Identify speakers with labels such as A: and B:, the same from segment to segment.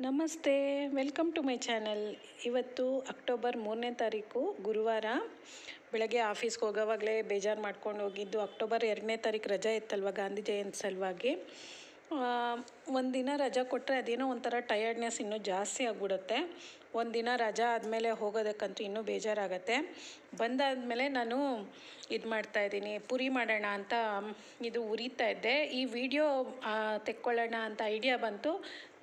A: ನಮಸ್ತೆ, welcome to my channel. ಇವತ್ತು October ಮೂರನೇ ತಾರೀಕು, ಗುರುವಾರ. ಬೆಳಗ್ಗೆ ಆಫೀಸ್ಗೆ ಹೋಗೋವಾಗಲೇ ಬೇಜಾರು ಮಾಡ್ಕೊಂಡು ಹೋಗಿದ್ದು ಅಕ್ಟೋಬರ್ ಎರಡನೇ ತಾರೀಕು ರಜೆ ಇತ್ತಲ್ವ ಗಾಂಧಿ ಜಯಂತಿ ಸಲುವಾಗಿ. ಒಂದಿನ ರಜಾ ಕೊಟ್ಟರೆ ಅದೇನೋ ಒಂಥರ ಟಯರ್ಡ್ನೆಸ್ ಇನ್ನೂ ಜಾಸ್ತಿ ಆಗಿಬಿಡುತ್ತೆ. ಒಂದಿನ ರಜಾ ಆದಮೇಲೆ ಹೋಗೋದಕ್ಕಂತೂ ಇನ್ನೂ ಬೇಜಾರಾಗತ್ತೆ. ಬಂದಾದಮೇಲೆ ನಾನು ಇದು ಮಾಡ್ತಾಯಿದ್ದೀನಿ ಪುರಿ ಮಾಡೋಣ ಅಂತ ಇದು ಉರಿತಾ ಇದ್ದೆ. ಈ ವಿಡಿಯೋ ತೆಕ್ಕೊಳ್ಳೋಣ ಅಂತ ಐಡಿಯಾ ಬಂತು.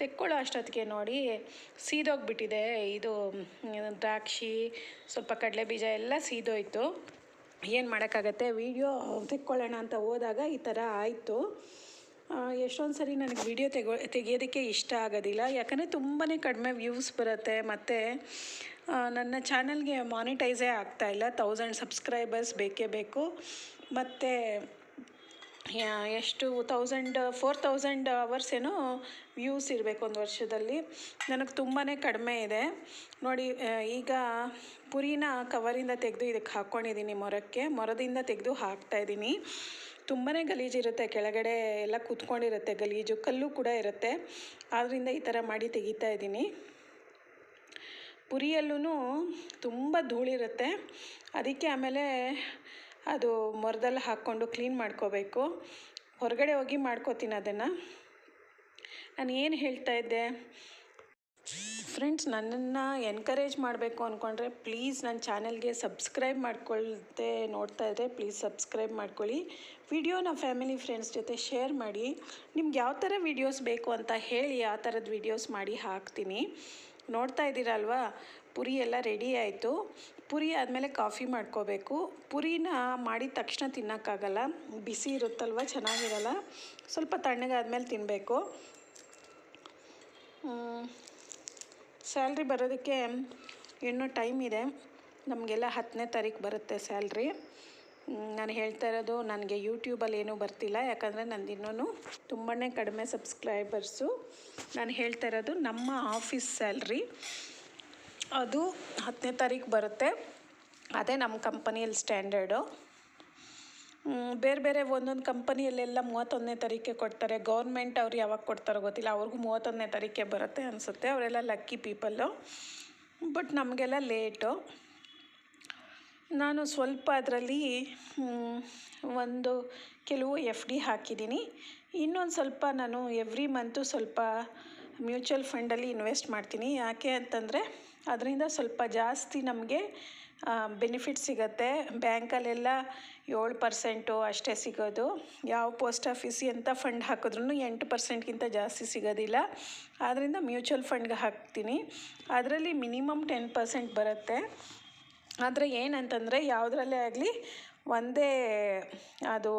A: ತೆಕ್ಕೊಳ್ಳೋ ಅಷ್ಟೊತ್ತಿಗೆ ನೋಡಿ ಸೀದೋಗ್ಬಿಟ್ಟಿದೆ. ಇದು ದ್ರಾಕ್ಷಿ, ಸ್ವಲ್ಪ ಕಡಲೆ ಬೀಜ ಎಲ್ಲ ಸೀದೋಯ್ತು. ಏನು ಮಾಡೋಕ್ಕಾಗತ್ತೆ? ವೀಡಿಯೋ ತೆಕ್ಕೊಳ್ಳೋಣ ಅಂತ ಹೋದಾಗ ಈ ಥರ ಆಯಿತು. ಎಷ್ಟೊಂದು ಸರಿ ನನಗೆ ವಿಡಿಯೋ ತೆಗೋ, ತೆಗೆಯೋದಕ್ಕೆ ಇಷ್ಟ ಆಗೋದಿಲ್ಲ. ಯಾಕಂದರೆ ತುಂಬಾ ಕಡಿಮೆ ವ್ಯೂಸ್ ಬರುತ್ತೆ. ಮತ್ತು ನನ್ನ ಚಾನಲ್ಗೆ ಮಾನಿಟೈಸೇ ಆಗ್ತಾಯಿಲ್ಲ ತೌಸಂಡ್ ಸಬ್ಸ್ಕ್ರೈಬರ್ಸ್ ಬೇಕೇ ಬೇಕು. ಮತ್ತು ಎಷ್ಟು ತೌಸಂಡ್ ಫೋರ್ ತೌಸಂಡ್ ಅವರ್ಸ್ ಏನೋ ವ್ಯೂಸ್ ಇರಬೇಕು ಒಂದು ವರ್ಷದಲ್ಲಿ. ನನಗೆ ತುಂಬಾ ಕಡಿಮೆ ಇದೆ. ನೋಡಿ ಈಗ ಪುರಿನ ಕವರಿಂದ ತೆಗೆದು ಇದಕ್ಕೆ ಹಾಕ್ಕೊಂಡಿದ್ದೀನಿ ಮೊರಕ್ಕೆ. ಮೊರದಿಂದ ತೆಗೆದು ಹಾಕ್ತಾಯಿದ್ದೀನಿ ತುಂಬಾ ಗಲೀಜಿರುತ್ತೆ ಕೆಳಗಡೆ ಎಲ್ಲ ಕೂತ್ಕೊಂಡಿರುತ್ತೆ ಗಲೀಜು, ಕಲ್ಲು ಕೂಡ ಇರುತ್ತೆ. ಆದ್ದರಿಂದ ಈ ಥರ ಮಾಡಿ ತೆಗಿತಾ ಇದ್ದೀನಿ. ಪುರಿಯಲ್ಲೂ ತುಂಬ ಧೂಳಿರುತ್ತೆ. ಅದಕ್ಕೆ ಆಮೇಲೆ ಅದು ಮೊರದಲ್ಲಿ ಹಾಕ್ಕೊಂಡು ಕ್ಲೀನ್ ಮಾಡ್ಕೋಬೇಕು. ಹೊರಗಡೆ ಹೋಗಿ ಮಾಡ್ಕೋತೀನಿ ಅದನ್ನು. ನಾನು ಏನು ಹೇಳ್ತಾ ಇದ್ದೆ? ಫ್ರೆಂಡ್ಸ್ ನನ್ನನ್ನು ಎನ್ಕರೇಜ್ ಮಾಡಬೇಕು ಅಂದ್ಕೊಂಡ್ರೆ ಪ್ಲೀಸ್ ನನ್ನ ಚಾನಲ್ಗೆ ಸಬ್ಸ್ಕ್ರೈಬ್ ಮಾಡ್ಕೊಳ್ತೆ ನೋಡ್ತಾ ಇದ್ದರೆ ಪ್ಲೀಸ್ ಸಬ್ಸ್ಕ್ರೈಬ್ ಮಾಡ್ಕೊಳ್ಳಿ. ವಿಡಿಯೋನ ಫ್ಯಾಮಿಲಿ ಫ್ರೆಂಡ್ಸ್ ಜೊತೆ ಶೇರ್ ಮಾಡಿ, ನಿಮ್ಗೆ ಯಾವ ಥರ ವಿಡಿಯೋಸ್ ಬೇಕು ಅಂತ ಹೇಳಿ ಆ ಥರದ ವಿಡಿಯೋಸ್ ಮಾಡಿ ಹಾಕ್ತೀನಿ. ನೋಡ್ತಾ ಇದ್ದೀರಲ್ವಾ? ಪುರಿ ಎಲ್ಲ ರೆಡಿ ಆಯಿತು. ಪುರಿ ಆದಮೇಲೆ ಕಾಫಿ ಮಾಡ್ಕೋಬೇಕು. ಪುರಿನ ಮಾಡಿದ ತಕ್ಷಣ ತಿನ್ನೋಕ್ಕಾಗಲ್ಲ. ಬಿಸಿ ಇರುತ್ತಲ್ವ, ಚೆನ್ನಾಗಿರಲ್ಲ. ಸ್ವಲ್ಪ ತಣ್ಣಗಾದ್ಮೇಲೆ ತಿನ್ನಬೇಕು ಸ್ಯಾಲ್ರಿ ಬರೋದಕ್ಕೆ ಇನ್ನೂ ಟೈಮ್ ಇದೆ. ನಮಗೆಲ್ಲ ಹತ್ತನೇ ತಾರೀಕು ಬರುತ್ತೆ ಸ್ಯಾಲ್ರಿ. ನಾನು ಹೇಳ್ತಾ ಇರೋದು, ನನಗೆ ಯೂಟ್ಯೂಬಲ್ಲಿ ಏನೂ ಬರ್ತಿಲ್ಲ. ಯಾಕಂದರೆ ನಂದು ಇನ್ನೂ ತುಂಬಾ ಕಡಿಮೆ ಸಬ್ಸ್ಕ್ರೈಬರ್ಸು ನಾನು ಹೇಳ್ತಾ ಇರೋದು, ನಮ್ಮ ಆಫೀಸ್ ಸ್ಯಾಲ್ರಿ ಅದು ಹತ್ತನೇ ತಾರೀಕು ಬರುತ್ತೆ. ಅದೇ ನಮ್ಮ ಕಂಪನಿಯಲ್ಲಿ ಸ್ಟ್ಯಾಂಡರ್ಡು ಬೇರೆ ಬೇರೆ ಒಂದೊಂದು ಕಂಪನಿಯಲ್ಲೆಲ್ಲ ಮೂವತ್ತೊಂದನೇ ತಾರೀಕೆ ಕೊಡ್ತಾರೆ. ಗೌರ್ಮೆಂಟ್ ಅವ್ರು ಯಾವಾಗ ಕೊಡ್ತಾರೋ ಗೊತ್ತಿಲ್ಲ. ಅವ್ರಿಗೂ ಮೂವತ್ತೊಂದನೇ ತಾರೀಕೆ ಬರುತ್ತೆ ಅನಿಸುತ್ತೆ. ಅವರೆಲ್ಲ ಲಕ್ಕಿ ಪೀಪಲ್ಲು ಬಟ್ ನಮಗೆಲ್ಲ ಲೇಟು ನಾನು ಸ್ವಲ್ಪ ಅದರಲ್ಲಿ ಒಂದು ಕೆಲವು ಎಫ್ ಡಿ ಹಾಕಿದ್ದೀನಿ. ಇನ್ನೊಂದು ಸ್ವಲ್ಪ ನಾನು ಎವ್ರಿ ಮಂತು ಸ್ವಲ್ಪ ಮ್ಯೂಚುವಲ್ ಫಂಡಲ್ಲಿ ಇನ್ವೆಸ್ಟ್ ಮಾಡ್ತೀನಿ. ಯಾಕೆ ಅಂತಂದರೆ, ಅದರಿಂದ ಸ್ವಲ್ಪ ಜಾಸ್ತಿ ನಮಗೆ ಬೆನಿಫಿಟ್ ಸಿಗುತ್ತೆ. ಬ್ಯಾಂಕಲ್ಲೆಲ್ಲ ಏಳು ಪರ್ಸೆಂಟು ಅಷ್ಟೇ ಸಿಗೋದು. ಯಾವ ಪೋಸ್ಟ್ ಆಫೀಸ್ ಎಂಥ ಫಂಡ್ ಹಾಕಿದ್ರೂ ಎಂಟು ಪರ್ಸೆಂಟ್ಗಿಂತ ಜಾಸ್ತಿ ಸಿಗೋದಿಲ್ಲ. ಆದ್ದರಿಂದ ಮ್ಯೂಚುವಲ್ ಫಂಡ್ಗೆ ಹಾಕ್ತೀನಿ. ಅದರಲ್ಲಿ ಮಿನಿಮಮ್ ಟೆನ್ ಪರ್ಸೆಂಟ್ ಬರುತ್ತೆ. ಆದರೆ ಏನಂತಂದರೆ ಯಾವುದ್ರಲ್ಲೇ ಆಗಲಿ ಒಂದೇ ಅದು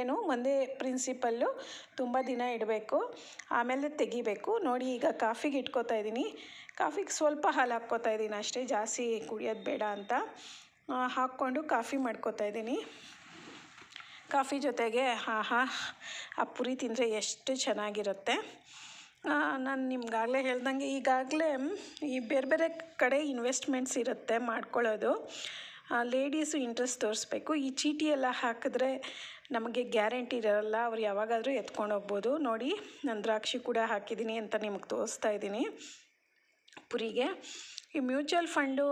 A: ಏನು ಒಂದೇ ಪ್ರಿನ್ಸಿಪಲ್ಲು ತುಂಬ ದಿನ ಇಡಬೇಕು, ಆಮೇಲೆ ತೆಗಿಬೇಕು. ನೋಡಿ ಈಗ ಕಾಫಿಗೆ ಇಟ್ಕೋತಾ ಇದ್ದೀನಿ. ಕಾಫಿಗೆ ಸ್ವಲ್ಪ ಹಾಲು ಹಾಕ್ಕೋತಾ ಇದ್ದೀನಿ, ಅಷ್ಟೇ ಜಾಸ್ತಿ ಕುಡಿಯೋದು ಬೇಡ ಅಂತ. ಹಾಕ್ಕೊಂಡು ಕಾಫಿ ಮಾಡ್ಕೋತಾ ಇದ್ದೀನಿ. ಕಾಫಿ ಜೊತೆಗೆ ಆಹಾ, ಆ ಪುರಿ ತಿಂದರೆ ಎಷ್ಟು ಚೆನ್ನಾಗಿರುತ್ತೆ. ನಾನು ನಿಮ್ಗಾಗಲೇ ಹೇಳ್ದಂಗೆ ಈಗಾಗಲೇ ಈ ಬೇರೆ ಬೇರೆ ಕಡೆ ಇನ್ವೆಸ್ಟ್ಮೆಂಟ್ಸ್ ಇರುತ್ತೆ ಮಾಡ್ಕೊಳ್ಳೋದು. ಲೇಡೀಸು ಇಂಟ್ರೆಸ್ಟ್ ತೋರಿಸ್ಬೇಕು. ಈ ಚೀಟಿ ಎಲ್ಲ ಹಾಕಿದ್ರೆ ನಮಗೆ ಗ್ಯಾರಂಟಿ ಇರೋಲ್ಲ. ಅವ್ರು ಯಾವಾಗಾದರೂ ಎತ್ಕೊಂಡು ಹೋಗ್ಬೋದು. ನೋಡಿ, ನಾನು ದ್ರಾಕ್ಷಿ ಕೂಡ ಹಾಕಿದ್ದೀನಿ ಅಂತ ನಿಮಗೆ ತೋರಿಸ್ತಾ ಇದ್ದೀನಿ. ಪುರಿಗೆ. ಈ ಮ್ಯೂಚುವಲ್ ಫಂಡು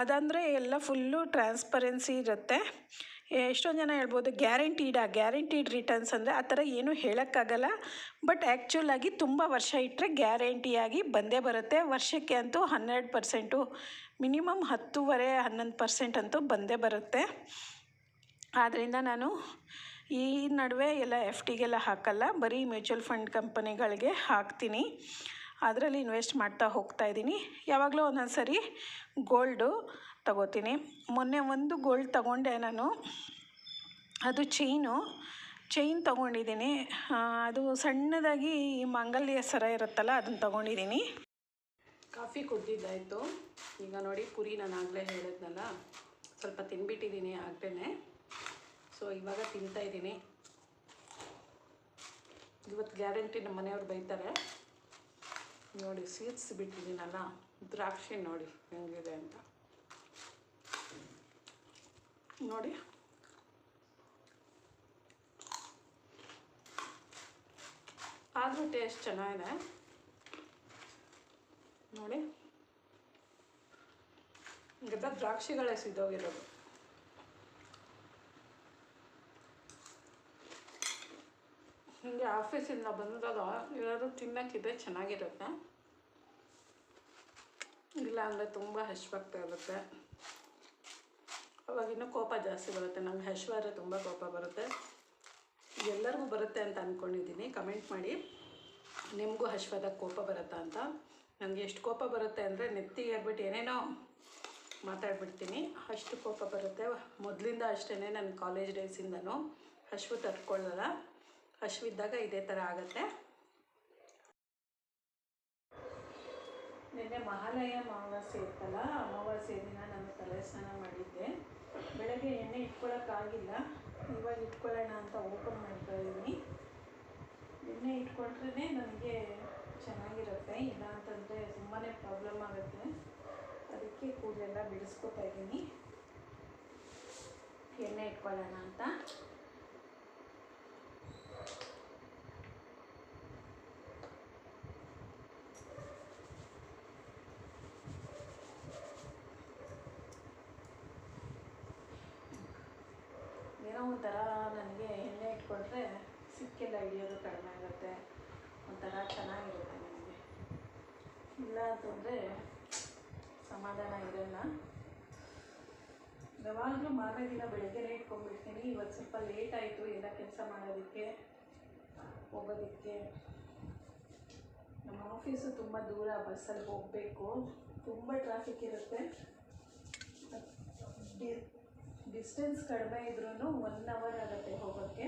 A: ಅದಂದರೆ ಎಲ್ಲ ಫುಲ್ಲು ಟ್ರಾನ್ಸ್ಪರೆನ್ಸಿ ಇರುತ್ತೆ. ಎಷ್ಟೊಂದು ಜನ ಹೇಳ್ಬೋದು ಗ್ಯಾರಂಟೀಡಾ ಗ್ಯಾರಂಟೀಡ್ ರಿಟರ್ನ್ಸ್ ಅಂದರೆ ಆ ಥರ ಏನೂ ಹೇಳೋಕ್ಕಾಗಲ್ಲ. ಬಟ್ ಆ್ಯಕ್ಚುಲಾಗಿ ತುಂಬ ವರ್ಷ ಇಟ್ಟರೆ ಗ್ಯಾರಂಟಿಯಾಗಿ ಬಂದೇ ಬರುತ್ತೆ. ವರ್ಷಕ್ಕೆ ಅಂತೂ ಹನ್ನೆರಡು ಪರ್ಸೆಂಟು ಮಿನಿಮಮ್ ಹತ್ತೂವರೆ, ಹನ್ನೊಂದು ಪರ್ಸೆಂಟ್ ಅಂತೂ ಬಂದೇ ಬರುತ್ತೆ. ಆದ್ದರಿಂದ ನಾನು ಈ ನಡುವೆ ಎಲ್ಲ ಎಫ್ ಟಿಗೆಲ್ಲ ಹಾಕಲ್ಲ. ಬರೀ ಮ್ಯೂಚುವಲ್ ಫಂಡ್ ಕಂಪನಿಗಳಿಗೆ ಹಾಕ್ತೀನಿ. ಅದರಲ್ಲಿ ಇನ್ವೆಸ್ಟ್ ಮಾಡ್ತಾ ಹೋಗ್ತಾ ಇದ್ದೀನಿ. ಯಾವಾಗಲೂ ಒಂದೊಂದು ಸರಿ ಗೋಲ್ಡು ತಗೋತೀನಿ. ಮೊನ್ನೆ ಒಂದು ಗೋಲ್ಡ್ ತಗೊಂಡೆ ನಾನು. ಅದು ಚೈನು ಚೈನ್ ತೊಗೊಂಡಿದ್ದೀನಿ. ಅದು ಸಣ್ಣದಾಗಿ ಈ ಮಾಂಗಲ್ಯ ಸರ ಇರುತ್ತಲ್ಲ, ಅದನ್ನು ತೊಗೊಂಡಿದ್ದೀನಿ. ಕಾಫಿ ಕುದ್ದಿದ್ದಾಯಿತು ಈಗ ನೋಡಿ, ಪುರಿ ನಾನು ಆಗಲೇ ಹೇಳಿದ್ನಲ್ಲ, ಸ್ವಲ್ಪ ತಿನ್ಬಿಟ್ಟಿದ್ದೀನಿ ಆಗಲೇ ಸೊ ಇವಾಗ ತಿಂತಾ ಇದ್ದೀನಿ. ಇವತ್ತು ಗ್ಯಾರಂಟಿ ನಮ್ಮ ಮನೆಯವ್ರು ಬೈತಾರೆ. ನೋಡಿ ಬಿಟ್ಟಿದ್ದೀನಲ್ಲ ದ್ರಾಕ್ಷಿ ನೋಡಿ ಹೆಂಗಿದೆ ಅಂತ. ನೋಡಿ. ಆದರೂ ಟೇಸ್ಟ್ ಚೆನ್ನಾಗಿದೆ. ನೋಡಿ. ಗದ್ದ ದ್ರಾಕ್ಷಿಗಳೇ ಸಿದ್ದೋಗಿರೋದು ಹಿಂಗೆ ಆಫೀಸಿಂದ ಬಂದಾಗ ಏನಾದರೂ ತಿನ್ನೋಕ್ಕಿದ್ರೆ ಚೆನ್ನಾಗಿರುತ್ತೆ. ಇಲ್ಲ ಅಂದರೆ ತುಂಬ ಹಶ್ವಾಗ್ತಾ ಇರುತ್ತೆ ಅವಾಗ ಇನ್ನೂ ಕೋಪ ಜಾಸ್ತಿ ಬರುತ್ತೆ. ನಂಗೆ ಹಶ್ವಾದ್ರೆ ತುಂಬ ಕೋಪ ಬರುತ್ತೆ. ಎಲ್ಲರಿಗೂ ಬರುತ್ತೆ ಅಂತ ಅಂದ್ಕೊಂಡಿದ್ದೀನಿ ಕಮೆಂಟ್ ಮಾಡಿ. ನಿಮಗೂ ಹಶ್ವಾದಾಗ ಕೋಪ ಬರುತ್ತಾ ಅಂತ. ನನಗೆ ಎಷ್ಟು ಕೋಪ ಬರುತ್ತೆ ಅಂದರೆ ನೆತ್ತಿಗೆ ಏರ್ಬಿಟ್ಟು ಏನೇನೋ ಮಾತಾಡ್ಬಿಡ್ತೀನಿ. ಅಷ್ಟು ಕೋಪ ಬರುತ್ತೆ. ಮೊದಲಿಂದ ಅಷ್ಟೇ ನನ್ನ ಕಾಲೇಜ್ ಡೇಸಿಂದನೂ ಹಶ್ವ ತಡ್ಕೊಳ್ಳಲ್ಲ ಹಶ್ವಿದ್ದಾಗ ಇದೇ ಥರ ಆಗುತ್ತೆ. ನಿನ್ನೆ ಮಹಾಲಯ ಅಮಾವಾಸ್ಯೆ ಇತ್ತಲ್ಲ, ಅಮಾವಾಸ್ಯೆ ದಿನ ನಾನು ತಲೆ ಸ್ನಾನ ಮಾಡಿದ್ದೆ. ಬೆಳಗ್ಗೆ ಎಣ್ಣೆ ಇಟ್ಕೊಳ್ಳೋಕ್ಕಾಗಿಲ್ಲ ಇವಾಗ ಇಟ್ಕೊಳ್ಳೋಣ ಅಂತ ಓಪನ್ ಮಾಡ್ತಾ ಇದ್ದೀನಿ ಎಣ್ಣೆ ಇಟ್ಕೊಂಡ್ರೇ ನನಗೆ ಚೆನ್ನಾಗಿರುತ್ತೆ, ಇಲ್ಲ ಅಂತಂದರೆ ತುಂಬಾ ಪ್ರಾಬ್ಲಮ್ ಆಗುತ್ತೆ. ಅದಕ್ಕೆ ಕೂದಲೆಲ್ಲ ಬಿಡಿಸ್ಕೊತಾ ಇದ್ದೀನಿ ಎಣ್ಣೆ ಇಟ್ಕೊಳ್ಳೋಣ ಅಂತ ಏನೋ ಒಂಥರ ನನಗೆ ಎಣ್ಣೆ ಇಟ್ಕೊಂಡ್ರೆ ಸಿಕ್ಕೆಲ್ಲ ಹಿಡಿಯೋದು ಕಡಿಮೆ ಆಗುತ್ತೆ. ಒಂಥರ ಚೆನ್ನಾಗಿರುತ್ತೆ ನನಗೆ. ಇಲ್ಲ ಅಂತಂದರೆ ಸಮಾಧಾನ ಇರಲ್ಲ. ಯಾವಾಗಲೂ ಮಾರನೇ ದಿನ ಬೆಳಗ್ಗೆನೇ ಇಟ್ಕೊಂಡ್ಬಿಡ್ತೀನಿ. ಇವತ್ತು ಸ್ವಲ್ಪ ಲೇಟ್ ಆಯಿತು, ಎಲ್ಲ ಕೆಲಸ ಮಾಡೋದಕ್ಕೆ, ಹೋಗೋದಕ್ಕೆ. ನಮ್ಮ ಆಫೀಸು ತುಂಬ ದೂರ ಬಸ್ಸಲ್ಲಿ ಹೋಗಬೇಕು. ತುಂಬ ಟ್ರಾಫಿಕ್ ಇರುತ್ತೆ. ಡಿಸ್ಟೆನ್ಸ್ ಕಡಿಮೆ ಇದ್ರೂ ಒನ್ ಅವರ್ ಆಗುತ್ತೆ ಹೋಗೋಕ್ಕೆ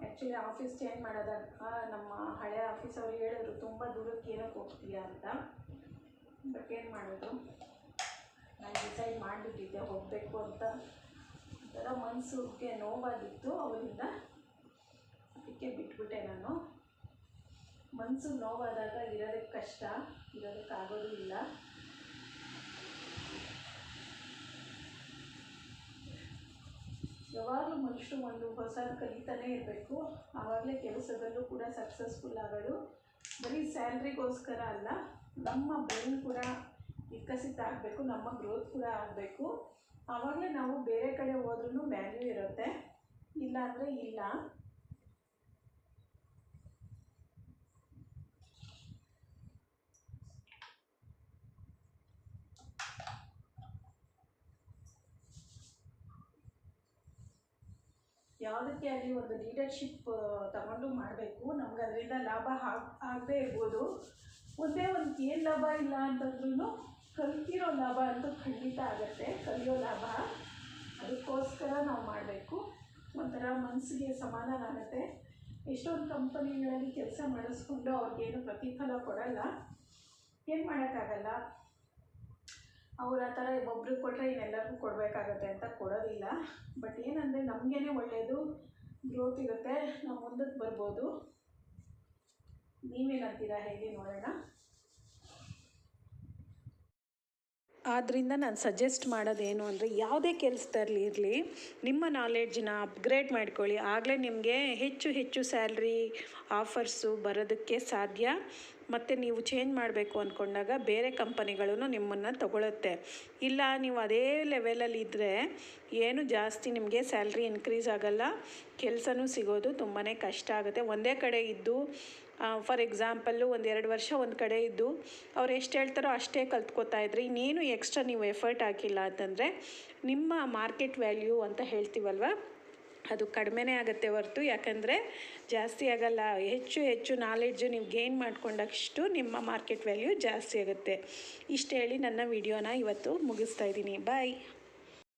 A: ಆ್ಯಕ್ಚುಲಿ ಆಫೀಸ್ ಚೇಂಜ್ ಮಾಡೋದಾಗ ನಮ್ಮ ಹಳೆ ಆಫೀಸ್ ಅವ್ರು ಹೇಳಿದ್ರು, ತುಂಬ ದೂರಕ್ಕೆ ಏನಕ್ಕೆ ಹೋಗ್ತೀಯ ಅಂತ. ಬಟ್ ಏನು ಮಾಡೋದು? ನಾನು ಡಿಸೈಡ್ ಮಾಡಿಬಿಟ್ಟಿದ್ದೆ, ಹೋಗಬೇಕು ಅಂತ. ಒಂಥರ ಮನಸ್ಸಿಗೆ ನೋವಾಗಿತ್ತು, ಅವರಿಂದ ಅದಕ್ಕೆ ಬಿಟ್ಬಿಟ್ಟೆ ನಾನು. ಮನಸ್ಸು ನೋವಾದಾಗ ಇರೋದಕ್ಕೆ ಕಷ್ಟ ಇರೋದಕ್ಕಾಗೋದು ಇಲ್ಲ. ಯಾವಾಗಲೂ ಮನುಷ್ಯರು ಒಂದು ಹೊಸದು ಕಲಿತಾನೇ ಇರಬೇಕು. ಆವಾಗಲೇ ಕೆಲಸದಲ್ಲೂ ಕೂಡ ಸಕ್ಸಸ್ಫುಲ್ ಆಗೋದು ಬರೀ ಸ್ಯಾಲ್ರಿಗೋಸ್ಕರ ಅಲ್ಲ, ನಮ್ಮ ಬ್ರೈನ್ ಕೂಡ ವಿಕಸಿತ ಆಗಬೇಕು, ನಮ್ಮ ಗ್ರೋತ್ ಕೂಡ ಆಗಬೇಕು. ಆವಾಗಲೇ ನಾವು ಬೇರೆ ಕಡೆ ಹೋದ್ರೂ ವ್ಯಾಲ್ಯೂ ಇರುತ್ತೆ. ಇಲ್ಲ ಅಂದರೆ ಇಲ್ಲ. ಯಾವುದಕ್ಕೆ ಆಗಲಿ ಒಂದು ಲೀಡರ್ಶಿಪ್ ತಗೊಂಡು ಮಾಡಬೇಕು. ನಮ್ಗೆ ಅದರಿಂದ ಲಾಭ ಆಗ, ಆಗದೇ ಇರ್ಬೋದು. ಒಂದೇ ಒಂದು ಏನು ಲಾಭ ಇಲ್ಲ ಅಂತಂದ್ರೂ ಕಲ್ತಿರೋ ಲಾಭ ಅಂತೂ ಖಂಡಿತ ಆಗುತ್ತೆ. ಕಲಿಯೋ ಲಾಭ. ಅದಕ್ಕೋಸ್ಕರ ನಾವು ಮಾಡಬೇಕು. ಒಂಥರ ಮನಸ್ಸಿಗೆ ಸಮಾಧಾನ ಆಗುತ್ತೆ ಎಷ್ಟೊಂದು ಕಂಪನಿಗಳಲ್ಲಿ ಕೆಲಸ ಮಾಡಿಸ್ಕೊಂಡು ಅವ್ರಿಗೇನು ಪ್ರತಿಫಲ ಕೊಡಲ್ಲ. ಏನು ಮಾಡೋಕ್ಕಾಗಲ್ಲ? ಅವ್ರು ಆ ಥರ ಒಬ್ರಿಗೆ ಕೊಟ್ಟರೆ ಇನ್ನೆಲ್ಲರಿಗೂ ಕೊಡಬೇಕಾಗತ್ತೆ ಅಂತ ಕೊಡೋದಿಲ್ಲ. ಬಟ್ ಏನಂದರೆ ನಮಗೇನೆ ಒಳ್ಳೆಯದು ಗ್ರೋತ್ ಇರುತ್ತೆ. ನಾವು ಮುಂದಕ್ಕೆ ಬರ್ಬೋದು. ನೀವೇನಂತೀರಾ ಹೇಗೆ ನೋಡೋಣ? ಆದ್ದರಿಂದ ನಾನು ಸಜೆಸ್ಟ್ ಮಾಡೋದೇನು ಅಂದರೆ ಯಾವುದೇ ಕೆಲಸದಲ್ಲಿ ಇರಲಿ, ನಿಮ್ಮ ನಾಲೆಡ್ಜನ್ನ ಅಪ್ಗ್ರೇಡ್ ಮಾಡ್ಕೊಳ್ಳಿ. ಆಗಲೇ ನಿಮಗೆ ಹೆಚ್ಚು ಹೆಚ್ಚು ಸ್ಯಾಲ್ರಿ ಆಫರ್ಸು ಬರೋದಕ್ಕೆ ಸಾಧ್ಯ. ಮತ್ತು ನೀವು ಚೇಂಜ್ ಮಾಡಬೇಕು ಅಂದ್ಕೊಂಡಾಗ ಬೇರೆ ಕಂಪನಿಗಳೂ ನಿಮ್ಮನ್ನು ತಗೊಳುತ್ತೆ. ಇಲ್ಲ, ನೀವು ಅದೇ ಲೆವೆಲಲ್ಲಿ ಇದ್ದರೆ ಏನು ಜಾಸ್ತಿ ನಿಮಗೆ ಸ್ಯಾಲ್ರಿ ಇನ್ಕ್ರೀಸ್ ಆಗೋಲ್ಲ. ಕೆಲಸನೂ ಸಿಗೋದು ತುಂಬಾ ಕಷ್ಟ ಆಗುತ್ತೆ. ಒಂದೇ ಕಡೆ ಇದ್ದು ಫಾರ್ ಎಕ್ಸಾಂಪಲ್ಲು ಒಂದು ಎರಡು ವರ್ಷ ಒಂದು ಕಡೆ ಇದ್ದು, ಅವ್ರು ಎಷ್ಟು ಹೇಳ್ತಾರೋ ಅಷ್ಟೇ ಕಲ್ತ್ಕೊತಾ ಇದ್ರಿ ಇನ್ನೇನು ಎಕ್ಸ್ಟ್ರಾ ನೀವು ಎಫರ್ಟ್ ಹಾಕಿಲ್ಲ ಅಂತಂದರೆ ನಿಮ್ಮ ಮಾರ್ಕೆಟ್ ವ್ಯಾಲ್ಯೂ ಅಂತ ಹೇಳ್ತೀವಲ್ವ? ಅದು ಕಡಿಮೆನೇ ಆಗುತ್ತೆ ಹೊರತು, ಯಾಕಂದರೆ ಜಾಸ್ತಿ ಆಗಲ್ಲ. ಹೆಚ್ಚು ಹೆಚ್ಚು ನಾಲೆಡ್ಜು ನೀವು ಗೇನ್ ಮಾಡ್ಕೊಂಡಷ್ಟು ನಿಮ್ಮ ಮಾರ್ಕೆಟ್ ವ್ಯಾಲ್ಯೂ ಜಾಸ್ತಿ ಆಗುತ್ತೆ. ಇಷ್ಟು ಹೇಳಿ ನನ್ನ ವಿಡಿಯೋನ ಇವತ್ತು ಮುಗಿಸ್ತಾ ಇದ್ದೀನಿ. ಬಾಯ್